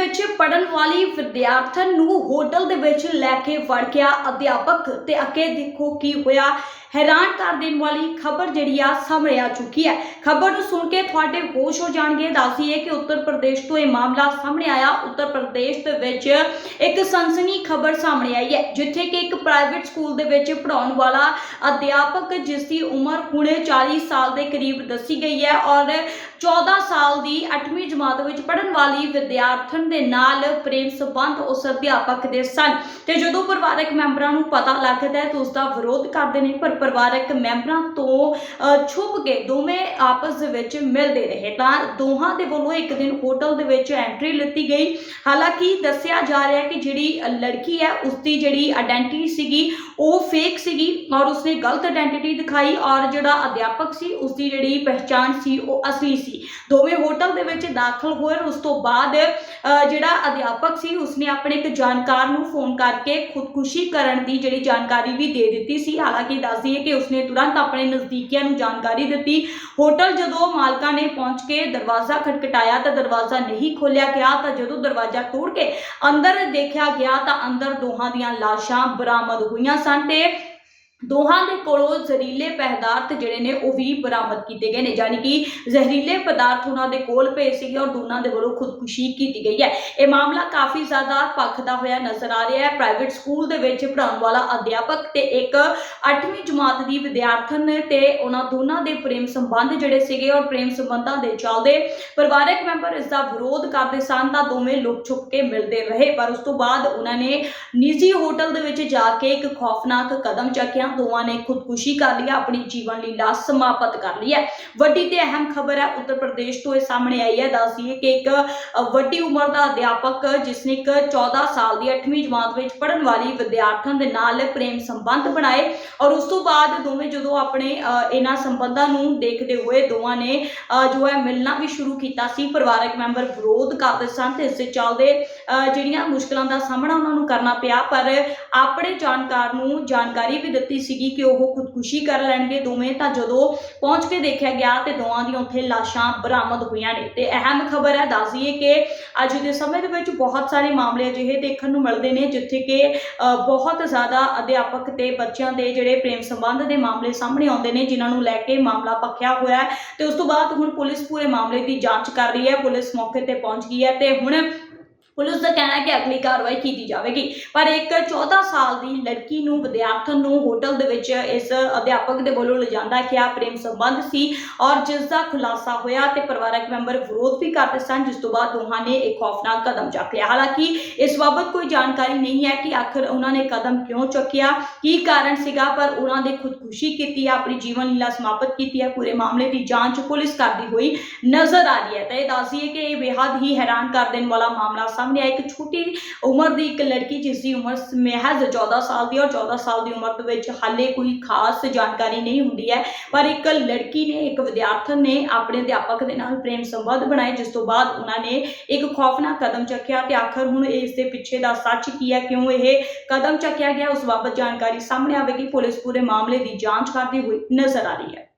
ਵਿੱਚ ਪੜਨ ਵਾਲੀ ਵਿਦਿਆਰਥਣ ਨੂੰ ਹੋਟਲ ਦੇ ਵਿੱਚ ਲੈ ਕੇ ਵੜ ਗਿਆ ਅਧਿਆਪਕ ਤੇ ਅੱਗੇ ਦੇਖੋ ਕੀ ਹੋਇਆ। ਹੈਰਾਨ ਕਰ ਦੇਣ ਵਾਲੀ ਖਬਰ ਜਿਹੜੀ ਆ ਸਾਹਮਣੇ ਆ ਚੁੱਕੀ ਹੈ। ਖਬਰ ਨੂੰ ਸੁਣ ਕੇ ਤੁਹਾਡੇ ਹੋਸ਼ ਹੋ ਜਾਣਗੇ। ਦੱਸੀਏ ਕਿ ਉੱਤਰ ਪ੍ਰਦੇਸ਼ ਤੋਂ ਇਹ ਮਾਮਲਾ ਸਾਹਮਣੇ ਆਇਆ। ਉੱਤਰ ਪ੍ਰਦੇਸ਼ ਦੇ ਵਿੱਚ ਇੱਕ ਸਨਸਨੀ ਖਬਰ ਸਾਹਮਣੇ ਆਈ ਹੈ, ਜਿੱਥੇ ਕਿ ਇੱਕ ਪ੍ਰਾਈਵੇਟ ਸਕੂਲ ਦੇ ਵਿੱਚ ਪੜਾਉਣ ਵਾਲਾ ਅਧਿਆਪਕ, ਜਿਸ ਦੀ ਉਮਰ ਹੁਣੇ 40 ਸਾਲ ਦੇ ਕਰੀਬ ਦੱਸੀ ਗਈ ਹੈ ਔਰ 14 ਸਾਲ ਦੀ 8ਵੀਂ ਜਮਾਤ ਵਿੱਚ ਪੜਨ ਵਾਲੀ ਵਿਦਿਆਰਥਣ ਦੇ ਨਾਲ ਪ੍ਰੇਮ ਸੰਬੰਧ ਉਸ ਅਧਿਆਪਕ ਦੇ ਸਨ। ਤੇ ਜਦੋਂ ਪਰਿਵਾਰਕ ਮੈਂਬਰਾਂ ਨੂੰ ਪਤਾ ਲੱਗਦਾ ਹੈ ਤਾਂ ਉਸ ਦਾ ਵਿਰੋਧ ਕਰਦੇ ਨੇ, ਪਰ ਪਰਿਵਾਰਕ ਮੈਂਬਰਾਂ ਤੋਂ ਅ, ਛੁਪ ਕੇ ਦੋਵੇਂ ਆਪਸ ਦੇ ਵਿੱਚ ਮਿਲਦੇ ਰਹੇ। ਤਾਂ ਦੋਹਾਂ ਦੇ ਵੱਲੋਂ ਇੱਕ ਦਿਨ ਹੋਟਲ ਦੇ ਵਿੱਚ ਐਂਟਰੀ ਲਿੱਤੀ ਗਈ। ਹਾਲਾਂਕਿ ਦੱਸਿਆ ਜਾ ਰਿਹਾ ਹੈ ਕਿ ਜਿਹੜੀ ਲੜਕੀ ਹੈ ਉਸ ਦੀ ਜਿਹੜੀ ਆਇਡੈਂਟੀਟੀ ਸੀਗੀ ਉਹ ਫੇਕ ਸੀਗੀ ਔਰ ਉਸਨੇ ਗਲਤ ਆਇਡੈਂਟੀਟੀ ਦਿਖਾਈ ਔਰ ਜਿਹੜਾ ਅਧਿਆਪਕ ਸੀ ਉਸ ਦੀ ਜਿਹੜੀ ਪਹਿਚਾਣ ਸੀ ਉਹ ਅਸਲੀ ਸੀ। ਦੋਵੇਂ ਹੋਟਲ ਦੇ ਵਿੱਚ ਦਾਖਲ ਹੋਏ ਉਸ ਤੋਂ ਬਾਅਦ ਜਿਹੜਾ ਅਧਿਆਪਕ ਸੀ ਉਸਨੇ ਆਪਣੇ ਇੱਕ ਜਾਣਕਾਰ ਨੂੰ ਫੋਨ ਕਰਕੇ ਖੁਦਕੁਸ਼ੀ ਕਰਨ ਦੀ ਜਿਹੜੀ ਜਾਣਕਾਰੀ ਵੀ ਦੇ ਦਿੱਤੀ ਸੀ। ਹਾਲਾਂਕਿ ਦੱਸਦੀ ਹੈ ਕਿ ਉਸਨੇ ਤੁਰੰਤ ਆਪਣੇ ਨਜ਼ਦੀਕੀਆਂ ਨੂੰ ਜਾਣਕਾਰੀ ਦਿੱਤੀ। ਹੋਟਲ ਜਦੋਂ ਮਾਲਕਾਂ ਨੇ ਪਹੁੰਚ ਕੇ ਦਰਵਾਜ਼ਾ ਖਟਖਟਾਇਆ ਤਾਂ ਦਰਵਾਜ਼ਾ ਨਹੀਂ ਖੋਲਿਆ ਗਿਆ, ਤਾਂ ਜਦੋਂ ਦਰਵਾਜ਼ਾ ਤੋੜ ਕੇ ਅੰਦਰ ਦੇਖਿਆ ਗਿਆ ਤਾਂ ਅੰਦਰ ਦੋਹਾਂ ਦੀਆਂ ਲਾਸ਼ਾਂ ਬਰਾਮਦ ਹੋਈਆਂ ਸਨ ਤੇ ਦੋਹਾਂ ਦੇ ਕੋਲੋਂ ਜ਼ਹਿਰੀਲੇ ਪਦਾਰਥ ਜਿਹੜੇ ਨੇ ਉਹ ਵੀ ਬਰਾਮਦ ਕੀਤੇ ਗਏ ਨੇ ਯਾਨੀ ਕਿ ਜ਼ਹਿਰੀਲੇ ਪਦਾਰਥ ਉਹਨਾਂ ਦੇ ਕੋਲ ਪਏ ਸੀਗੇ ਔਰ ਦੋਨਾਂ ਦੇ ਵੱਲੋਂ ਖੁਦਕੁਸ਼ੀ ਕੀਤੀ ਗਈ ਹੈ। ਇਹ ਮਾਮਲਾ ਕਾਫੀ ਜ਼ਿਆਦਾ ਭਖਦਾ ਹੋਇਆ ਨਜ਼ਰ ਆ ਰਿਹਾ ਹੈ। ਪ੍ਰਾਈਵੇਟ ਸਕੂਲ ਦੇ ਵਿੱਚ ਪੜਾਉਣ ਵਾਲਾ ਅਧਿਆਪਕ ਤੇ ਇੱਕ 8ਵੀਂ ਜਮਾਤ ਦੀ ਵਿਦਿਆਰਥਣ ਤੇ ਉਹਨਾਂ ਦੋਨਾਂ ਦੇ ਪ੍ਰੇਮ ਸੰਬੰਧ ਜਿਹੜੇ ਸੀਗੇ ਔਰ ਪ੍ਰੇਮ ਸੰਬੰਧਾਂ ਦੇ ਚੱਲਦੇ ਪਰਿਵਾਰਕ ਮੈਂਬਰ ਇਸ ਦਾ ਵਿਰੋਧ ਕਰਦੇ ਸਨ ਤਾਂ ਦੋਵੇਂ ਲੋਕ ਛੁਪ ਕੇ ਮਿਲਦੇ ਰਹੇ। ਪਰ ਉਸ ਤੋਂ ਬਾਅਦ ਉਹਨਾਂ ਨੇ ਨਿੱਜੀ ਹੋਟਲ ਦੇ ਵਿੱਚ ਜਾ ਕੇ ਇੱਕ ਖੌਫਨਾਕ ਕਦਮ ਚੱਕਿਆ ਦੋਵਾਂ ਨੇ ਖੁਦਕੁਸ਼ੀ ਕਰ ਲਈ ਆਪਣੀ ਜੀਵਨ ਲੀਲਾ ਸਮਾਪਤ ਕਰ ਲਈ ਹੈ ਵੱਡੀ ਤੇ ਅਹਿਮ ਖਬਰ ਹੈ ਉੱਤਰ ਪ੍ਰਦੇਸ਼ ਤੋਂ ਇਹ ਸਾਹਮਣੇ ਆਈ ਹੈ। ਦੱਸੀਏ ਕਿ ਇੱਕ ਵੱਡੀ ਉਮਰ ਦਾ ਅਧਿਆਪਕ ਜਿਸਨੇ ਇੱਕ 14 ਸਾਲ ਦੀ 8ਵੀਂ ਜਮਾਤ ਵਿੱਚ ਪੜ੍ਹਨ ਵਾਲੀ ਵਿਦਿਆਰਥਣ ਦੇ ਨਾਲ ਪ੍ਰੇਮ ਸੰਬੰਧ ਬਣਾਏ ਔਰ ਉਸ ਤੋਂ ਬਾਅਦ ਦੋਵੇਂ ਜਦੋਂ ਆਪਣੇ ਅ, ਇਹਨਾਂ ਸੰਬੰਧਾਂ ਨੂੰ ਦੇਖਦੇ ਹੋਏ ਦੋਵਾਂ ਨੇ ਅ, ਜੋ ਹੈ ਮਿਲਣਾ ਵੀ ਸ਼ੁਰੂ ਕੀਤਾ ਸੀ। ਪਰਿਵਾਰਕ ਮੈਂਬਰ ਵਿਰੋਧ ਕਰਦੇ ਸਨ ਤੇ ਇਸ ਦੇ ਚੱਲਦੇ ਅ, ਜਿਹੜੀਆਂ ਮੁਸ਼ਕਲਾਂ ਦਾ ਸਾਹਮਣਾ ਉਹਨਾਂ ਨੂੰ ਕਰਨਾ ਪਿਆ ਪਰ ਆਪਣੇ ਜਾਣਕਾਰ ਨੂੰ ਜਾਣਕਾਰੀ ਵੀ ਦਿੱਤੀ ਸੀਗੀ ਕਿ ਉਹ ਖੁਦਕੁਸ਼ੀ ਕਰ ਲੈਣਗੇ, ਦੋਵੇਂ ਤਾਂ ਜਦੋਂ ਪਹੁੰਚ ਕੇ ਦੇਖਿਆ ਗਿਆ ਤੇ ਦੋਵਾਂ ਦੀਆਂ ਉੱਥੇ ਲਾਸ਼ਾਂ ਬਰਾਮਦ ਹੋਈਆਂ ਨੇ। ਤੇ ਅਹਿਮ ਖਬਰ ਹੈ ਦੱਸ ਦਈਏ ਕਿ ਅੱਜ ਦੇ ਸਮੇਂ ਦੇ ਵਿੱਚ ਬਹੁਤ ਸਾਰੇ ਮਾਮਲੇ ਅਜਿਹੇ ਦੇਖਣ ਨੂੰ ਮਿਲਦੇ ਨੇ, ਜਿੱਥੇ ਕਿ ਬਹੁਤ ਜ਼ਿਆਦਾ ਅਧਿਆਪਕ ਤੇ ਬੱਚਿਆਂ ਦੇ ਜਿਹੜੇ ਪ੍ਰੇਮ ਸੰਬੰਧ ਦੇ ਮਾਮਲੇ ਸਾਹਮਣੇ ਆਉਂਦੇ ਨੇ, ਜਿਨ੍ਹਾਂ ਨੂੰ ਲੈ ਕੇ ਮਾਮਲਾ ਪੱਕਿਆ ਹੋਇਆ ਹੈ। ਤੇ ਉਸ ਤੋਂ ਬਾਅਦ ਹੁਣ ਪੁਲਿਸ ਪੂਰੇ ਮਾਮਲੇ ਦੀ ਜਾਂਚ ਕਰ ਰਹੀ ਹੈ, ਪੁਲਿਸ ਮੌਕੇ ਤੇ ਪਹੁੰਚ ਗਈ ਹੈ ਤੇ ਹੁਣ ਪੁਲਿਸ ਦਾ ਕਹਿਣਾ ਹੈ ਕਿ ਅਗਲੀ ਕਾਰਵਾਈ ਕੀਤੀ ਜਾਵੇਗੀ। ਪਰ ਇੱਕ 14 ਸਾਲ ਦੀ ਲੜਕੀ ਨੂੰ ਵਿਦਿਆਰਥਣ ਨੂੰ ਹੋਟਲ ਦੇ ਵਿੱਚ ਇਸ ਅਧਿਆਪਕ ਦੇ ਵੱਲੋਂ ਲਿਜਾਂਦਾ ਗਿਆ ਪ੍ਰੇਮ ਸੰਬੰਧ ਸੀ ਔਰ ਜਿਸ ਦਾ ਖੁਲਾਸਾ ਹੋਇਆ ਤੇ ਪਰਿਵਾਰਕ ਮੈਂਬਰ ਵਿਰੋਧ ਵੀ ਕਰਦੇ ਸਨ, ਜਿਸ ਤੋਂ ਬਾਅਦ ਦੋਹਾਂ ਨੇ ਇੱਕ ਖੌਫਨਾਕ ਕਦਮ ਚੱਕ ਲਿਆ। ਹਾਲਾਂਕਿ ਇਸ ਬਾਬਤ ਕੋਈ ਜਾਣਕਾਰੀ ਨਹੀਂ ਹੈ ਕਿ ਆਖਰ ਉਹਨਾਂ ਨੇ ਕਦਮ ਕਿਉਂ ਚੁੱਕਿਆ, ਕੀ ਕਾਰਨ ਸੀਗਾ, ਪਰ ਉਹਨਾਂ ਦੇ ਖੁਦਕੁਸ਼ੀ ਕੀਤੀ ਹੈ ਆਪਣੀ ਜੀਵਨ ਲੀਲਾ ਸਮਾਪਤ ਕੀਤੀ ਹੈ। ਪੂਰੇ ਮਾਮਲੇ ਦੀ ਜਾਂਚ ਪੁਲਿਸ ਕਰਦੀ ਹੋਈ ਨਜ਼ਰ ਆ ਰਹੀ ਹੈ। ਤਾਂ ਇਹ ਦੱਸੀਏ ਕਿ ਇਹ ਬੇहद ਹੀ ਹੈਰਾਨ ਕਰ ਦੇਣ ਵਾਲਾ ਮਾਮਲਾ ਸਾਹਮਣੇ ਆਇਆ ਇੱਕ ਛੋਟੀ ਉਮਰ ਦੀ ਇੱਕ ਲੜਕੀ ਜਿਸ ਦੀ ਉਮਰ ਮਹਿਜ਼ 14 ਸਾਲ ਦੀ ਔਰ 14 ਸਾਲ ਦੀ ਉਮਰ ਦੇ ਵਿੱਚ ਹਾਲੇ ਕੋਈ ਖਾਸ ਜਾਣਕਾਰੀ ਨਹੀਂ ਹੁੰਦੀ ਹੈ। ਪਰ ਇੱਕ ਲੜਕੀ ਨੇ, ਇੱਕ ਵਿਦਿਆਰਥਣ ਨੇ ਆਪਣੇ ਅਧਿਆਪਕ ਦੇ ਨਾਲ ਪ੍ਰੇਮ ਸੰਬੰਧ ਬਣਾਏ, ਜਿਸ ਤੋਂ ਬਾਅਦ ਉਹਨਾਂ ਨੇ ਇੱਕ ਖੌਫਨਾਕ ਕਦਮ ਚੱਕਿਆ ਤੇ ਆਖਰ ਹੁਣ ਇਸ ਦੇ ਪਿੱਛੇ ਦਾ ਸੱਚ ਕੀ ਹੈ, ਕਿਉਂ ਇਹ ਕਦਮ ਚੱਕਿਆ ਗਿਆ, ਉਸ ਬਾਬਤ ਜਾਣਕਾਰੀ ਸਾਹਮਣੇ ਆਵੇਗੀ। ਪੁਲਿਸ ਪੂਰੇ ਮਾਮਲੇ ਦੀ ਜਾਂਚ ਕਰਦੀ ਹੋਈ ਨਜ਼ਰ ਆ ਰਹੀ ਹੈ।